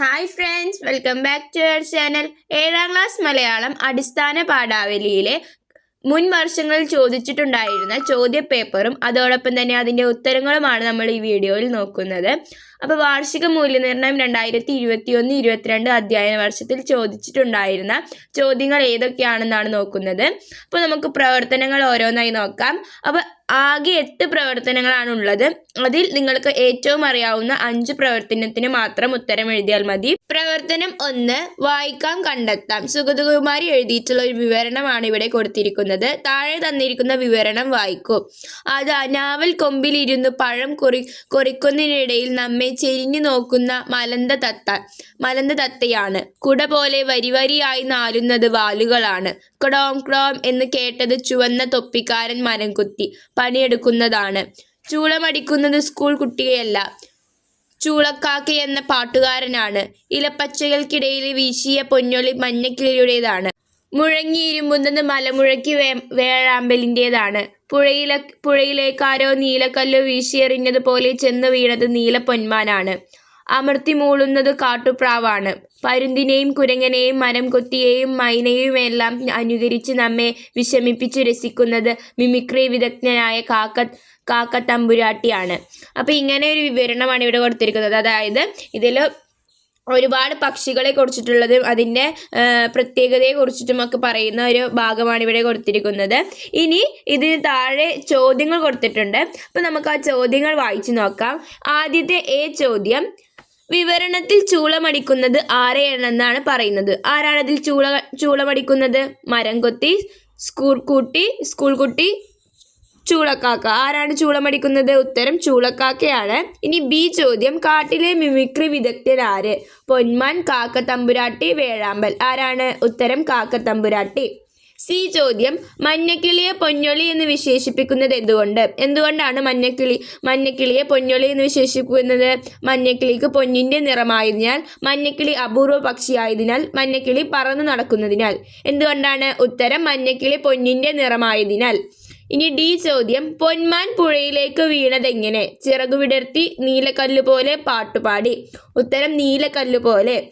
Hi friends welcome back to our channel ഏഴാം class Malayalam അടിസ്ഥാന പാഠാവലിയിലെ മുൻ വർഷങ്ങളിൽ ചോദിച്ചിട്ടുണ്ടായിരുന്ന ചോദ്യപേപ്പറും അതോടൊപ്പം തന്നെ അതിന്റെ ഉത്തരങ്ങളുമാണ് നമ്മൾ ഈ വീഡിയോയിൽ നോക്കുന്നത്. അപ്പോൾ വാർഷിക മൂല്യനിർണയം രണ്ടായിരത്തി ഇരുപത്തി ഒന്ന് ഇരുപത്തിരണ്ട് അധ്യയന വർഷത്തിൽ ചോദിച്ചിട്ടുണ്ടായിരുന്ന ചോദ്യങ്ങൾ ഏതൊക്കെയാണെന്നാണ് നോക്കുന്നത്. അപ്പോൾ നമുക്ക് പ്രവർത്തനങ്ങൾ ഓരോന്നായി നോക്കാം. അപ്പോൾ ആകെ എട്ട് പ്രവർത്തനങ്ങളാണ് ഉള്ളത്. അതിൽ നിങ്ങൾക്ക് ഏറ്റവും അറിയാവുന്ന അഞ്ച് പ്രവർത്തനത്തിന് മാത്രം ഉത്തരം എഴുതിയാൽ മതി. പ്രവർത്തനം ഒന്ന് വായിക്കാം കണ്ടെത്താം. സുഗതകുമാരി എഴുതിയിട്ടുള്ള ഒരു വിവരണമാണ് ഇവിടെ കൊടുത്തിരിക്കുന്നത്. താഴെ തന്നിരിക്കുന്ന വിവരണം വായിക്കൂ. അത് അനാവൽ കൊമ്പിലിരുന്ന് പഴം കൊറി കൊറിക്കുന്നതിനിടയിൽ നമ്മെ ചെരിഞ്ഞു നോക്കുന്ന മലന്ത തത്ത. മലന്ത തത്തയാണ്. കുട പോലെ വരിവരിയായി നാലുന്നത് വാലുകളാണ്. ക്രോം ക്രോം എന്ന് കേട്ടത് ചുവന്ന തൊപ്പിക്കാരൻ മരം കുത്തി പണിയെടുക്കുന്നതാണ്. ചൂളമടിക്കുന്നത് സ്കൂൾ കുട്ടിയല്ല ചൂളക്കാക്ക എന്ന പാട്ടുകാരനാണ്. ഇലപ്പച്ചകൾക്കിടയിൽ വീശിയ പൊന്നൊളി മഞ്ഞക്കിളിയുടേതാണ്. മുഴങ്ങിയിരുമ്പുന്നത് മലമുഴക്കി വേ വേഴാമ്പലിന്റേതാണ് പുഴയിലെ പുഴയിലേക്കാരോ നീലക്കല്ല് വീശിയെറിഞ്ഞതുപോലെ ചെന്ന് വീണത് നീലപ്പൊന്മാനാണ് അമർത്തി മൂളുന്നത് കാട്ടുപ്രാവാണ്. പരുന്തിനെയും കുരങ്ങനെയും മരം കൊത്തിയെയും മൈനയും എല്ലാം അനുകരിച്ച് നമ്മെ വിഷമിപ്പിച്ച് രസിക്കുന്നത് മിമിക്രി വിദഗ്ധനായ കാക്ക കാക്കത്തമ്പുരാട്ടിയാണ് അപ്പം അപ്പോൾ ഇങ്ങനെ ഒരു വിവരണമാണ് ഇവിടെ കൊടുത്തിരിക്കുന്നത്. അതായത് ഇതിൽ ഒരുപാട് പക്ഷികളെ കുറിച്ചിട്ടുള്ളതും അതിന്റെ പ്രത്യേകതയെ കുറിച്ചിട്ടുമൊക്കെ പറയുന്ന ഒരു ഭാഗമാണ് ഇവിടെ കൊടുത്തിരിക്കുന്നത്. ഇനി ഇതിന് താഴെ ചോദ്യങ്ങൾ കൊടുത്തിട്ടുണ്ട്. അപ്പോൾ നമുക്ക് ആ ചോദ്യങ്ങൾ വായിച്ചു നോക്കാം. ആദ്യത്തെ എ ചോദ്യം വിവരണത്തിൽ ചൂളമടിക്കുന്നത് ആരെയാണെന്നാണ് പറയുന്നത്. ആരാണതിൽ ചൂള ചൂളമടിക്കുന്നത്? മരം കൊത്തി സ്കൂൾ കുട്ടി സ്കൂൾ കുട്ടി ചൂളക്കാക്ക. ആരാണ് ചൂളമടിക്കുന്നത്? ഉത്തരം ചൂളക്കാക്കയാണ്. ഇനി ബി ചോദ്യം കാട്ടിലെ മിമിക്രി വിദഗ്ധരാര് പൊന്മാൻ കാക്ക തമ്പുരാട്ടി വേഴാമ്പൽ. ആരാണ്? ഉത്തരം കാക്ക തമ്പുരാട്ടി സി ചോദ്യം മഞ്ഞക്കിളിയെ പൊന്നൊളി എന്ന് വിശേഷിപ്പിക്കുന്നത് എന്തുകൊണ്ട്? എന്തുകൊണ്ടാണ് മഞ്ഞക്കിളി മഞ്ഞക്കിളിയെ പൊന്നൊളി എന്ന് വിശേഷിപ്പിക്കുന്നത്? മഞ്ഞക്കിളിക്ക് പൊന്നിന്റെ നിറമായതിനാൽ മഞ്ഞക്കിളി അപൂർവ പക്ഷിയായതിനാൽ മഞ്ഞക്കിളി പറന്നു നടക്കുന്നതിനാൽ. എന്തുകൊണ്ടാണ്? ഉത്തരം മഞ്ഞക്കിളി പൊന്നിന്റെ നിറമായതിനാൽ. ഇനി ഡി ചോദ്യം. പൊന്മാൻ പുഴയിലേക്ക് വീണതെങ്ങനെ? ചിറകു വിടർത്തി നീലക്കല്ല് പോലെ പാട്ടുപാടി. ഉത്തരം നീലക്കല്ല് പോലെ.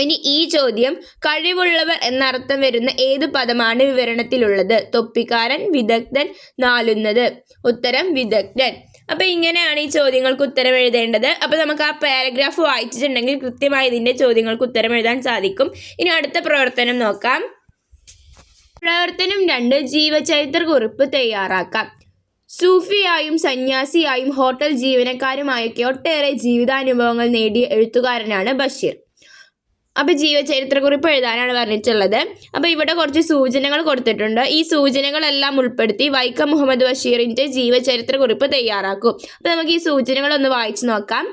ഇനി ഈ ചോദ്യം. കഴിവുള്ളവർ എന്നർത്ഥം വരുന്ന ഏത് പദമാണ് വിവരണത്തിലുള്ളത്? തൊപ്പിക്കാരൻ വിദഗ്ധൻ നാലുന്നത്. ഉത്തരം വിദഗ്ധൻ. അപ്പോൾ ഇങ്ങനെയാണ് ഈ ചോദ്യങ്ങൾക്ക് ഉത്തരം എഴുതേണ്ടത്. അപ്പോൾ നമുക്ക് ആ പാരഗ്രാഫ് വായിച്ചിട്ടുണ്ടെങ്കിൽ കൃത്യമായി ഇതിന്റെ ചോദ്യങ്ങൾക്ക് ഉത്തരം എഴുതാൻ സാധിക്കും. ഇനി അടുത്ത പ്രവർത്തനം നോക്കാം. പ്രവർത്തനം രണ്ട് ജീവചരിത്ര കുറിപ്പ് തയ്യാറാക്കാം. സൂഫിയായും സന്യാസിയായും ഹോട്ടൽ ജീവനക്കാരുമായൊക്കെ ഒട്ടേറെ ജീവിതാനുഭവങ്ങൾ നേടിയ എഴുത്തുകാരനാണ് ബഷീർ. അപ്പോൾ ജീവചരിത്രക്കുറിപ്പ് എഴുതാനാണ് പറഞ്ഞിട്ടുള്ളത്. അപ്പോൾ ഇവിടെ കുറച്ച് സൂചനകൾ കൊടുത്തിട്ടുണ്ട്. ഈ സൂചനകളെല്ലാം ഉൾപ്പെടുത്തി വൈക്കം മുഹമ്മദ് ബഷീറിന്റെ ജീവചരിത്രക്കുറിപ്പ് തയ്യാറാക്കും. അപ്പോൾ നമുക്ക് ഈ സൂചനകളൊന്ന് വായിച്ചു നോക്കാം.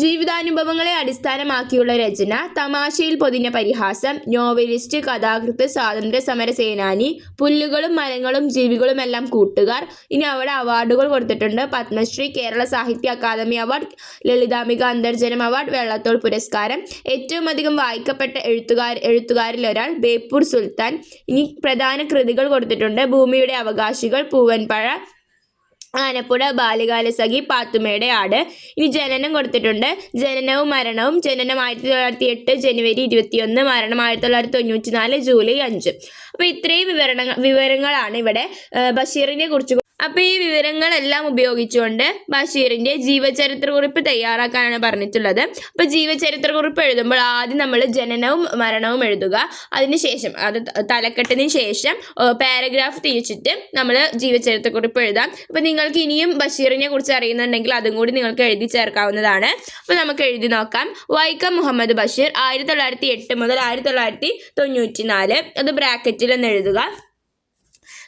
ജീവിതാനുഭവങ്ങളെ അടിസ്ഥാനമാക്കിയുള്ള രചന തമാശയിൽ പൊതിഞ്ഞ പരിഹാസം നോവലിസ്റ്റ് കഥാകൃത്ത് സ്വാതന്ത്ര്യ സമര സേനാനി പുല്ലുകളും മരങ്ങളും ജീവികളുമെല്ലാം കൂട്ടുകാർ. ഇനി അവിടെ അവാർഡുകൾ കൊടുത്തിട്ടുണ്ട്. പത്മശ്രീ കേരള സാഹിത്യ അക്കാദമി അവാർഡ് ലളിതാംബിക അന്തർജനം അവാർഡ് വെള്ളത്തോൾ പുരസ്കാരം. ഏറ്റവും അധികം വായിക്കപ്പെട്ട എഴുത്തുകാർ എഴുത്തുകാരിൽ ഒരാൾ ബേപ്പൂർ സുൽത്താൻ. ഇനി പ്രധാന കൃതികൾ കൊടുത്തിട്ടുണ്ട്. ഭൂമിയുടെ അവകാശികൾ പൂവൻപഴ ആനപ്പുഴ ബാല്യകാല സഖി പാത്തുമ്മയുടെ ആട്. ഇനി ജനനം കൊടുത്തിട്ടുണ്ട്. ജനനവും മരണവും. ജനനം ആയിരത്തി തൊള്ളായിരത്തി എട്ട് ജനുവരി ഇരുപത്തിയൊന്ന്. മരണം ആയിരത്തി തൊള്ളായിരത്തി തൊണ്ണൂറ്റി നാല് ജൂലൈ അഞ്ച്. അപ്പോൾ ഇത്രയും വിവരണങ്ങൾ വിവരങ്ങളാണ് ഇവിടെ ബഷീറിനെ കുറിച്ച് അപ്പോൾ ഈ വിവരങ്ങളെല്ലാം ഉപയോഗിച്ചുകൊണ്ട് ബഷീറിന്റെ ജീവചരിത്രക്കുറിപ്പ് തയ്യാറാക്കാനാണ് പറഞ്ഞിട്ടുള്ളത്. അപ്പോൾ ജീവചരിത്രക്കുറിപ്പ് എഴുതുമ്പോൾ ആദ്യം നമ്മൾ ജനനവും മരണവും എഴുതുക. അതിനുശേഷം അത് തലക്കെട്ടിന് ശേഷം പാരഗ്രാഫ് തിരിച്ചിട്ട് നമ്മൾ ജീവചരിത്ര കുറിപ്പ് എഴുതാം. അപ്പോൾ നിങ്ങൾക്ക് ഇനിയും ബഷീറിനെ കുറിച്ച് അറിയുന്നുണ്ടെങ്കിൽ അതും കൂടി നിങ്ങൾക്ക് എഴുതി ചേർക്കാവുന്നതാണ്. അപ്പോൾ നമുക്ക് എഴുതി നോക്കാം. വൈക്കം മുഹമ്മദ് ബഷീർ ആയിരത്തി തൊള്ളായിരത്തി എട്ട് മുതൽ ആയിരത്തി തൊള്ളായിരത്തി തൊണ്ണൂറ്റി നാല് അത് ബ്രാക്കറ്റിൽ എന്ന് എഴുതുക.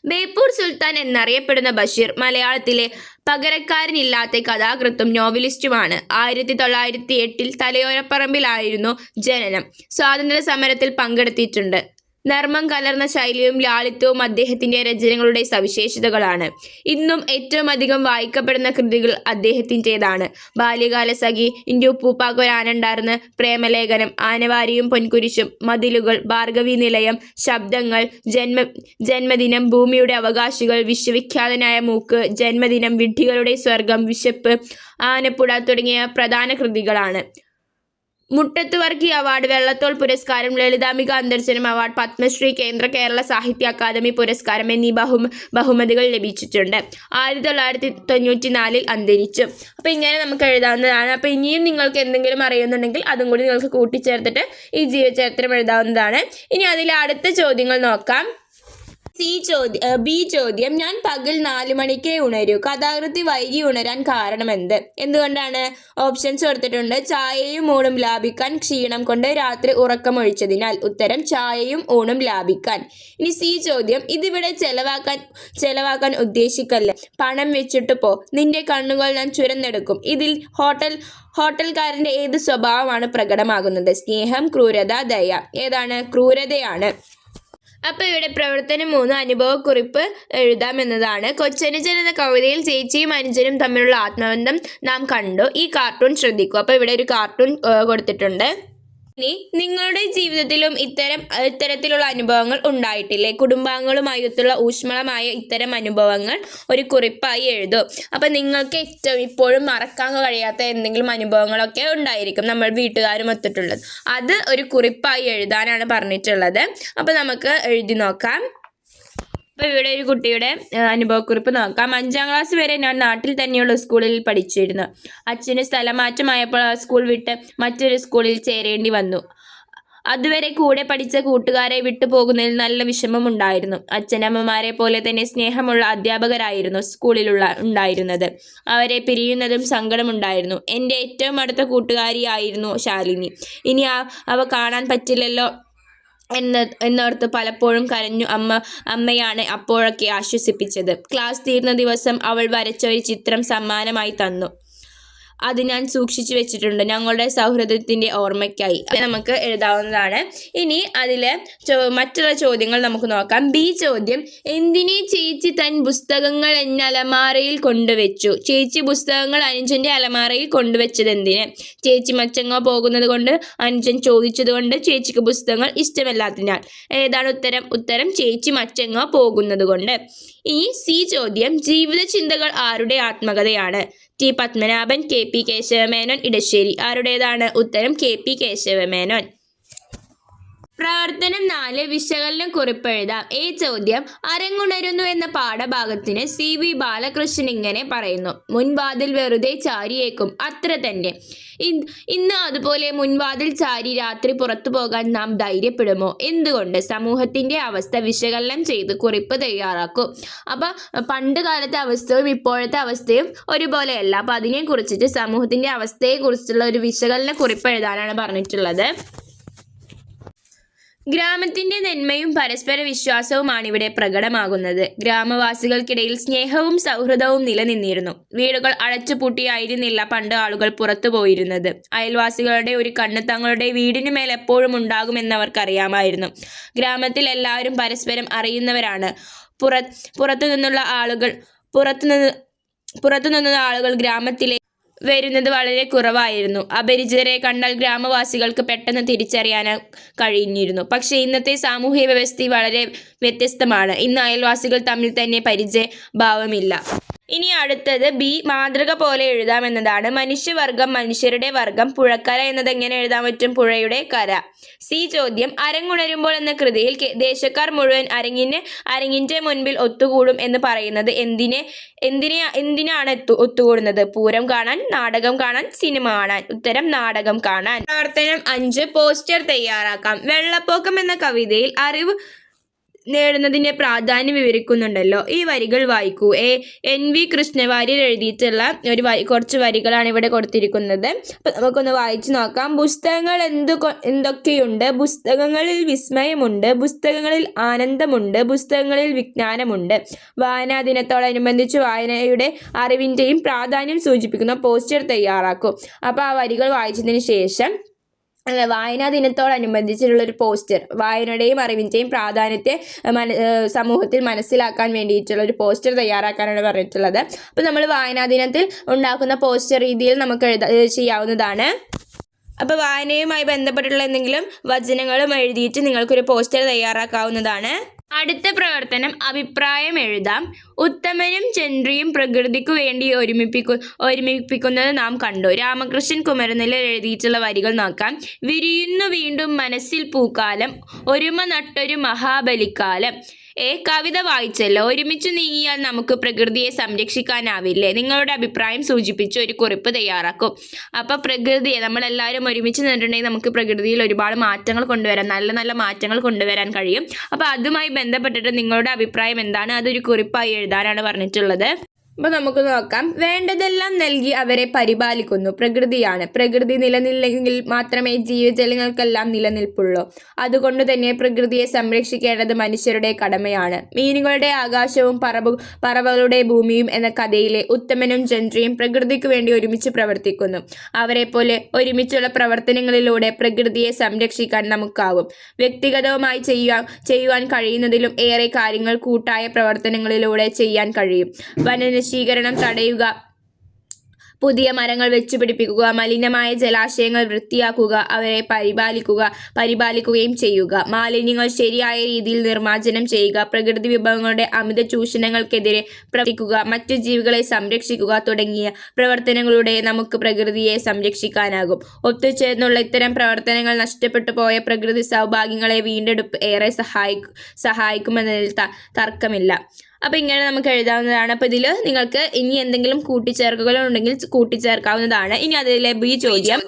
ബേപ്പൂർ സുൽത്താൻ എന്നറിയപ്പെടുന്ന ബഷീർ മലയാളത്തിലെ പകരക്കാരനില്ലാത്ത കഥാകൃത്തും നോവലിസ്റ്റുമാണ്. ആയിരത്തി തൊള്ളായിരത്തി എട്ടിൽ തലയോരപ്പറമ്പിലായിരുന്നു ജനനം. സ്വാതന്ത്ര്യ സമരത്തിൽ പങ്കെടുത്തിട്ടുണ്ട്. നർമ്മം കലർന്ന ശൈലിയും ലാളിത്യവും അദ്ദേഹത്തിന്റെ രചനകളുടെ സവിശേഷതകളാണ്. ഇന്നും ഏറ്റവും അധികം വായിക്കപ്പെടുന്ന കൃതികൾ അദ്ദേഹത്തിന്റെതാണ് ബാല്യകാല സഖി ഇന്ത്യ ഉപ്പൂപ്പാക്കൊരാനുണ്ടാർന്ന് പ്രേമലേഖനം ആനവാരിയും പൊൻകുരിശും മതിലുകൾ ഭാർഗവി നിലയം ശബ്ദങ്ങൾ ജന്മ ജന്മദിനം ഭൂമിയുടെ അവകാശികൾ വിശ്വവിഖ്യാതനായ മൂക്ക് ജന്മദിനം വിഡ്ഢികളുടെ സ്വർഗം വിശപ്പ് ആനപ്പുഴ തുടങ്ങിയ പ്രധാന കൃതികളാണ്. മുട്ടത്ത് വർക്കി അവാർഡ് വെള്ളത്തോൾ പുരസ്കാരം ലളിതാംബിക അന്തർജനം അവാർഡ് പത്മശ്രീ കേന്ദ്ര കേരള സാഹിത്യ അക്കാദമി പുരസ്കാരം എന്നീ ബഹു ബഹുമതികൾ ലഭിച്ചിട്ടുണ്ട്. ആയിരത്തി തൊള്ളായിരത്തി തൊണ്ണൂറ്റി നാലിൽ അന്തരിച്ചു. അപ്പോൾ ഇങ്ങനെ നമുക്ക് എഴുതാവുന്നതാണ്. അപ്പോൾ ഇനിയും നിങ്ങൾക്ക് എന്തെങ്കിലും അറിയുന്നുണ്ടെങ്കിൽ അതും കൂടി നിങ്ങൾക്ക് കൂട്ടിച്ചേർത്തിട്ട് ഈ ജീവചരിത്രം എഴുതാവുന്നതാണ്. ഇനി അതിലെ അടുത്ത ചോദ്യങ്ങൾ നോക്കാം. സി ചോദ്യം ബി ചോദ്യം ഞാൻ പകൽ നാല് മണിക്കേ ഉണരൂ. കഥാകൃതി വൈകി ഉണരാൻ കാരണം എന്ത്? എന്തുകൊണ്ടാണ്? ഓപ്ഷൻസ് കൊടുത്തിട്ടുണ്ട്. ചായയും ഊണും ലാഭിക്കാൻ ക്ഷീണം കൊണ്ട് രാത്രി ഉറക്കമൊഴിച്ചതിനാൽ ഉത്തരം ചായയും ഊണും ലാഭിക്കാൻ. ഇനി സി ചോദ്യം. ഇതിവിടെ ചെലവാക്കാൻ ചെലവാക്കാൻ ഉദ്ദേശിക്കല്ല? പണം വെച്ചിട്ട് പോ. നിന്റെ കണ്ണുകൾ ഞാൻ ചുരന്നെടുക്കും. ഇതിൽ ഹോട്ടൽ ഹോട്ടൽക്കാരന്റെ ഏത് സ്വഭാവമാണ് പ്രകടമാകുന്നത്? സ്നേഹം ക്രൂരത ദയ. ഏതാണ്? ക്രൂരതയാണ്. അപ്പോൾ ഇവിടെ പ്രവർത്തനം മൂന്ന് അനുഭവക്കുറിപ്പ് എഴുതാമെന്നതാണ് കൊച്ചനുജൻ എന്ന കവിതയിൽ ചേച്ചിയും അനുജനും തമ്മിലുള്ള ആത്മബന്ധം നാം കണ്ടു. ഈ കാർട്ടൂൺ ശ്രദ്ധിക്കൂ. അപ്പോൾ ഇവിടെ ഒരു കാർട്ടൂൺ കൊടുത്തിട്ടുണ്ട്. ഇനി നിങ്ങളുടെ ജീവിതത്തിലും ഇത്തരം ഇത്തരത്തിലുള്ള അനുഭവങ്ങൾ ഉണ്ടായിട്ടില്ലേ? കുടുംബാംഗങ്ങളുമായിട്ടുള്ള ഊഷ്മളമായ ഇത്തരം അനുഭവങ്ങൾ ഒരു കുറിപ്പായി എഴുതും. അപ്പം നിങ്ങൾക്ക് ഏറ്റവും ഇപ്പോഴും മറക്കാൻ കഴിയാത്ത എന്തെങ്കിലും അനുഭവങ്ങളൊക്കെ ഉണ്ടായിരിക്കും നമ്മൾ വീട്ടുകാരും ഒത്തിട്ടുള്ളത്. അത് ഒരു കുറിപ്പായി എഴുതാനാണ് പറഞ്ഞിട്ടുള്ളത്. അപ്പം നമുക്ക് എഴുതി നോക്കാം. അപ്പോൾ ഇവിടെ ഒരു കുട്ടിയുടെ അനുഭവക്കുറിപ്പ് നോക്കാം. അഞ്ചാം ക്ലാസ് വരെ ഞാൻ നാട്ടിൽ തന്നെയുള്ള സ്കൂളിൽ പഠിച്ചിരുന്നു. അച്ഛന് സ്ഥലമാറ്റമായപ്പോൾ ആ സ്കൂൾ വിട്ട് മറ്റൊരു സ്കൂളിൽ ചേരേണ്ടി വന്നു. അതുവരെ കൂടെ പഠിച്ച കൂട്ടുകാരെ വിട്ടു പോകുന്നതിൽ നല്ല വിഷമമുണ്ടായിരുന്നു അച്ഛനമ്മമാരെ പോലെ തന്നെ സ്നേഹമുള്ള അധ്യാപകരായിരുന്നു സ്കൂളിലുള്ള ഉണ്ടായിരുന്നത്. അവരെ പിരിയുന്നതും സങ്കടമുണ്ടായിരുന്നു എന്റെ ഏറ്റവും അടുത്ത കൂട്ടുകാരിയായിരുന്നു ശാലിനി. ഇനി അവ കാണാൻ പറ്റില്ലല്ലോ എന്ന് എന്നോർത്ത് പലപ്പോഴും കരഞ്ഞു അമ്മ അമ്മയാണ് അപ്പോഴൊക്കെ ആശ്വസിപ്പിച്ചത്. ക്ലാസ് തീർന്ന ദിവസം അവൾ വരച്ച ഒരു ചിത്രം സമ്മാനമായി തന്നു. അത് ഞാൻ സൂക്ഷിച്ചു വെച്ചിട്ടുണ്ട്. ഞങ്ങളുടെ സൗഹൃദത്തിന്റെ ഓർമ്മയ്ക്കായി. നമുക്ക് എഴുതാവുന്നതാണ്. ഇനി അതിലെ മറ്റുള്ള ചോദ്യങ്ങൾ നമുക്ക് നോക്കാം. ബി ചോദ്യം എന്തിനെ ചേച്ചി തൻ പുസ്തകങ്ങൾ എന്ന അലമാറയിൽ കൊണ്ടുവച്ചു? ചേച്ചി പുസ്തകങ്ങൾ അനുജന്റെ അലമാറയിൽ കൊണ്ടുവച്ചത് എന്തിന്? ചേച്ചി മച്ചങ്ങോ പോകുന്നത് കൊണ്ട് അനുജൻ ചോദിച്ചത് കൊണ്ട് ചേച്ചിക്ക് പുസ്തകങ്ങൾ ഇഷ്ടമല്ലാത്തതിനാൽ. ഏതാണ് ഉത്തരം? ഉത്തരം ചേച്ചി മച്ചങ്ങോ പോകുന്നത് കൊണ്ട്. ഇനി സി ചോദ്യം ജീവിത ചിന്തകൾ ആരുടെ ആത്മകഥയാണ്? T Padmanabhan K P Kesavamenon Edasseri. ആരുടേതാണ് ഉത്തരം? K P Kesavamenon. പ്രവർത്തനം നാല് വിശകലനം കുറിപ്പെഴുതാം ഈ ചോദ്യം അരങ്ങുണരുന്നു എന്ന പാഠഭാഗത്തിന് സി വി ബാലകൃഷ്ണൻ ഇങ്ങനെ പറയുന്നു. മുൻവാതിൽ വെറുതെ ചാരിയേക്കും അത്ര തന്നെ. ഇന്ന് അതുപോലെ മുൻവാതിൽ ചാരി രാത്രി പുറത്തു പോകാൻ നാം ധൈര്യപ്പെടുമോ? എന്തുകൊണ്ട്? സമൂഹത്തിന്റെ അവസ്ഥ വിശകലനം ചെയ്ത് കുറിപ്പ് തയ്യാറാക്കും. അപ്പൊ പണ്ട് കാലത്തെ അവസ്ഥയും ഇപ്പോഴത്തെ അവസ്ഥയും ഒരുപോലെയല്ല. അപ്പൊ അതിനെ കുറിച്ചിട്ട് സമൂഹത്തിന്റെ അവസ്ഥയെ കുറിച്ചുള്ള ഒരു വിശകലന കുറിപ്പ് എഴുതാനാണ് പറഞ്ഞിട്ടുള്ളത്. ഗ്രാമത്തിന്റെ നന്മയും പരസ്പര വിശ്വാസവുമാണ് ഇവിടെ പ്രകടമാകുന്നത്. ഗ്രാമവാസികൾക്കിടയിൽ സ്നേഹവും സൗഹൃദവും നിലനിന്നിരുന്നു. വീടുകൾ അടച്ചുപൂട്ടിയായിരുന്നില്ല പണ്ട് ആളുകൾ പുറത്തു പോയിരുന്നത്. അയൽവാസികളുടെ ഒരു കണ്ണ് തങ്ങളുടെ വീടിനു മേൽ എപ്പോഴും ഉണ്ടാകുമെന്നവർക്കറിയാമായിരുന്നു. ഗ്രാമത്തിൽ എല്ലാവരും പരസ്പരം അറിയുന്നവരാണ്. പുറ പുറത്തുനിന്നുള്ള ആളുകൾ പുറത്തുനിന്ന് പുറത്തു നിന്നുള്ള ആളുകൾ ഗ്രാമത്തിലെ വരുന്നത് വളരെ കുറവായിരുന്നു. അപരിചിതരെ കണ്ടാൽ ഗ്രാമവാസികൾക്ക് പെട്ടെന്ന് തിരിച്ചറിയാൻ കഴിഞ്ഞിരുന്നു. പക്ഷേ ഇന്നത്തെ സാമൂഹ്യ വ്യവസ്ഥ വളരെ വ്യത്യസ്തമാണ്. ഇന്ന് അയൽവാസികൾ തമ്മിൽ തന്നെ പരിചയഭാവമില്ല. ഇനി അടുത്തത് ബി മാതൃക പോലെ എഴുതാം എന്നതാണ്. മനുഷ്യവർഗം മനുഷ്യരുടെ വർഗം പുഴക്കര എന്നത് എങ്ങനെ എഴുതാൻ പറ്റും? പുഴയുടെ കര. സി ചോദ്യം അരങ്ങുണരുമ്പോൾ എന്ന കൃതിയിൽ ദേശക്കാർ മുഴുവൻ അരങ്ങിന് അരങ്ങിന്റെ മുൻപിൽ ഒത്തുകൂടും എന്ന് പറയുന്നത് എന്തിനെ എന്തിനെ എന്തിനാണ് എത്തു- ഒത്തുകൂടുന്നത്? പൂരം കാണാൻ നാടകം കാണാൻ സിനിമ കാണാൻ. ഉത്തരം നാടകം കാണാൻ. പ്രവർത്തനം അഞ്ച് പോസ്റ്റർ തയ്യാറാക്കാം. വെള്ളപ്പൊക്കം എന്ന കവിതയിൽ അറിവ് നേടുന്നതിന്റെ പ്രാധാന്യം വിവരിക്കുന്നുണ്ടല്ലോ. ഈ വരികൾ വായിക്കൂ. എ എൻ വി കൃഷ്ണവാര്യർ എഴുതിയിട്ടുള്ള ഒരു കുറച്ച് വരികളാണ് ഇവിടെ കൊടുത്തിരിക്കുന്നത്. അപ്പം നമുക്കൊന്ന് വായിച്ചു നോക്കാം. പുസ്തകങ്ങൾ എന്ത് എന്തൊക്കെയുണ്ട്? പുസ്തകങ്ങളിൽ വിസ്മയമുണ്ട് പുസ്തകങ്ങളിൽ ആനന്ദമുണ്ട് പുസ്തകങ്ങളിൽ വിജ്ഞാനമുണ്ട്. വായനാ ദിനത്തോടനുബന്ധിച്ച് വായനയുടെ അറിവിന്റെയും പ്രാധാന്യം സൂചിപ്പിക്കുന്ന. പോസ്റ്റർ തയ്യാറാക്കും. അപ്പോൾ ആ വരികൾ വായിച്ചതിന് ശേഷം വായനാ ദിനത്തോടനുബന്ധിച്ചിട്ടുള്ള ഒരു പോസ്റ്റർ. വായനയുടെയും അറിവിന്റെയും പ്രാധാന്യത്തെ മന സമൂഹത്തിൽ മനസ്സിലാക്കാൻ വേണ്ടിയിട്ടുള്ള ഒരു പോസ്റ്റർ തയ്യാറാക്കാനാണ് പറഞ്ഞിട്ടുള്ളത്. അപ്പോൾ നമ്മൾ വായനാ ദിനത്തിൽ ഉണ്ടാക്കുന്ന പോസ്റ്റർ രീതിയിൽ നമുക്ക് എഴുതാ ചെയ്യാവുന്നതാണ്. അപ്പോൾ വായനയുമായി ബന്ധപ്പെട്ടിട്ടുള്ള എന്തെങ്കിലും വചനങ്ങളും എഴുതിയിട്ട് നിങ്ങൾക്കൊരു പോസ്റ്റർ തയ്യാറാക്കാവുന്നതാണ്. അടുത്ത പ്രവർത്തനം അഭിപ്രായം എഴുതാം. ഉത്തമനും ചന്ദ്രിയും പ്രകൃതിക്കു വേണ്ടി ഒരുമിപ്പിക്കു ഒരുമിപ്പിക്കുന്നത് നാം കണ്ടു. രാമകൃഷ്ണൻ കുമരനിൽ എഴുതിയിട്ടുള്ള വരികൾ നോക്കാം. വിരിയുന്നു വീണ്ടും മനസ്സിൽ പൂക്കാലം ഒരുമ നട്ടൊരു മഹാബലിക്കാലം. ഏ കവിത വായിച്ചല്ലോ. ഒരുമിച്ച് നീങ്ങിയാൽ നമുക്ക് പ്രകൃതിയെ സംരക്ഷിക്കാനാവില്ലേ? നിങ്ങളുടെ അഭിപ്രായം സൂചിപ്പിച്ച് ഒരു കുറിപ്പ് തയ്യാറാക്കും. അപ്പോൾ പ്രകൃതിയെ നമ്മളെല്ലാവരും ഒരുമിച്ച് നിന്നിട്ടുണ്ടെങ്കിൽ നമുക്ക് പ്രകൃതിയിൽ ഒരുപാട് മാറ്റങ്ങൾ കൊണ്ടുവരാൻ നല്ല നല്ല മാറ്റങ്ങൾ കൊണ്ടുവരാൻ കഴിയും. അപ്പോൾ അതുമായി ബന്ധപ്പെട്ടിട്ട് നിങ്ങളുടെ അഭിപ്രായം എന്താണ്? അതൊരു കുറിപ്പായി എഴുതാനാണ് പറഞ്ഞിട്ടുള്ളത്. അപ്പോൾ നമുക്ക് നോക്കാം. വേണ്ടതെല്ലാം നൽകി അവരെ പരിപാലിക്കുന്നു. പ്രകൃതിയാണ്. പ്രകൃതി നിലനില്ലെങ്കിൽ മാത്രമേ ജീവജലങ്ങൾക്കെല്ലാം നിലനിൽപ്പുള്ളൂ. അതുകൊണ്ട് തന്നെ പ്രകൃതിയെ സംരക്ഷിക്കേണ്ടത് മനുഷ്യരുടെ കടമയാണ്. മീനുകളുടെ ആകാശവും പറവ പറവകളുടെ ഭൂമിയും എന്ന കഥയിലെ ഉത്തമനും ചന്ദ്രയും പ്രകൃതിക്ക് വേണ്ടി ഒരുമിച്ച് പ്രവർത്തിക്കുന്നു. അവരെ പോലെ ഒരുമിച്ചുള്ള പ്രവർത്തനങ്ങളിലൂടെ പ്രകൃതിയെ സംരക്ഷിക്കാൻ നമുക്കാവും. വ്യക്തിഗതവുമായി ചെയ്യുവാൻ ചെയ്യുവാൻ കഴിയുന്നതിലും ഏറെ കാര്യങ്ങൾ കൂട്ടായ പ്രവർത്തനങ്ങളിലൂടെ ചെയ്യാൻ കഴിയും. വനനശീകരണം തടയുക. പുതിയ മരങ്ങൾ വെച്ചുപിടിപ്പിക്കുക മലിനമായ ജലാശയങ്ങൾ വൃത്തിയാക്കുക അവരെ പരിപാലിക്കുക പരിപാലിക്കുകയും ചെയ്യുക. മാലിന്യങ്ങൾ ശരിയായ രീതിയിൽ നിർമ്മാർജനം ചെയ്യുക പ്രകൃതി വിഭവങ്ങളുടെ അമിത ചൂഷണങ്ങൾക്കെതിരെ പ്രവർത്തിക്കുക മറ്റു ജീവികളെ സംരക്ഷിക്കുക തുടങ്ങിയ പ്രവർത്തനങ്ങളുടെ നമുക്ക് പ്രകൃതിയെ സംരക്ഷിക്കാനാകും. ഒത്തുചേർന്നുള്ള ഇത്തരം പ്രവർത്തനങ്ങൾ നഷ്ടപ്പെട്ടു പോയ പ്രകൃതി സൗഭാഗ്യങ്ങളെ വീണ്ടെടുപ്പ് ഏറെ സഹായിക്കും സഹായിക്കുമെന്നതിൽ തർക്കമില്ല. അപ്പോൾ ഇങ്ങനെ നമുക്ക് എഴുതാവുന്നതാണ്. അപ്പോൾ ഇതിൽ നിങ്ങൾക്ക് ഇനി എന്തെങ്കിലും കൂട്ടിച്ചേർക്കുകളുണ്ടെങ്കിൽ കൂട്ടിച്ചേർക്കാവുന്നതാണ്. ഇനി അതിലെ ബി ചോദ്യം.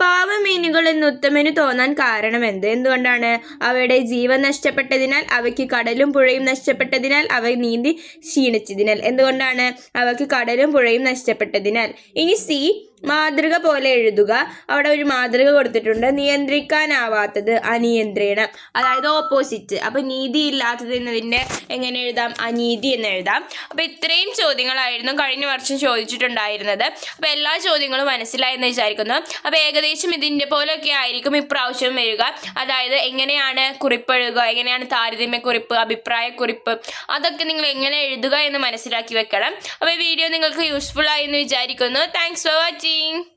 പാവമീനുകൾ എന്ന് ഉത്തമന് തോന്നാൻ കാരണം എന്ത്? എന്തുകൊണ്ടാണ്? അവയുടെ ജീവൻ നഷ്ടപ്പെട്ടതിനാൽ അവയ്ക്ക് കടലും പുഴയും നഷ്ടപ്പെട്ടതിനാൽ അവ നീന്തി ക്ഷീണിച്ചതിനാൽ. എന്തുകൊണ്ടാണ്? അവയ്ക്ക് കടലും പുഴയും നഷ്ടപ്പെട്ടതിനാൽ. ഇനി സി മാതൃക പോലെ എഴുതുക. അവിടെ ഒരു മാതൃക കൊടുത്തിട്ടുണ്ട്. നിയന്ത്രിക്കാനാവാത്തത് അനിയന്ത്രണം അതായത് ഓപ്പോസിറ്റ് അപ്പൊ നീതി ഇല്ലാത്തത് എന്നതിന്റെ എങ്ങനെ എഴുതാം? അനീതി എന്ന് എഴുതാം. അപ്പൊ ഇത്രയും ചോദ്യങ്ങളായിരുന്നു കഴിഞ്ഞ വർഷം ചോദിച്ചിട്ടുണ്ടായിരുന്നത്. അപ്പൊ എല്ലാ ചോദ്യങ്ങളും മനസ്സിലായി എന്ന് വിചാരിക്കുന്നു. അപ്പൊ ഏകദേശം ഇതിന്റെ പോലെയൊക്കെ ആയിരിക്കും ഇപ്രാവശ്യം വരിക. അതായത് എങ്ങനെയാണ് കുറിപ്പ് എഴുതുക എങ്ങനെയാണ് താരതമ്യ കുറിപ്പ് അഭിപ്രായ കുറിപ്പ് അതൊക്കെ നിങ്ങൾ എങ്ങനെ എഴുതുക എന്ന് മനസ്സിലാക്കി വെക്കണം. അപ്പോൾ വീഡിയോ നിങ്ങൾക്ക് യൂസ്ഫുൾ ആയി എന്ന് വിചാരിക്കുന്നു. Thanks for watching watching.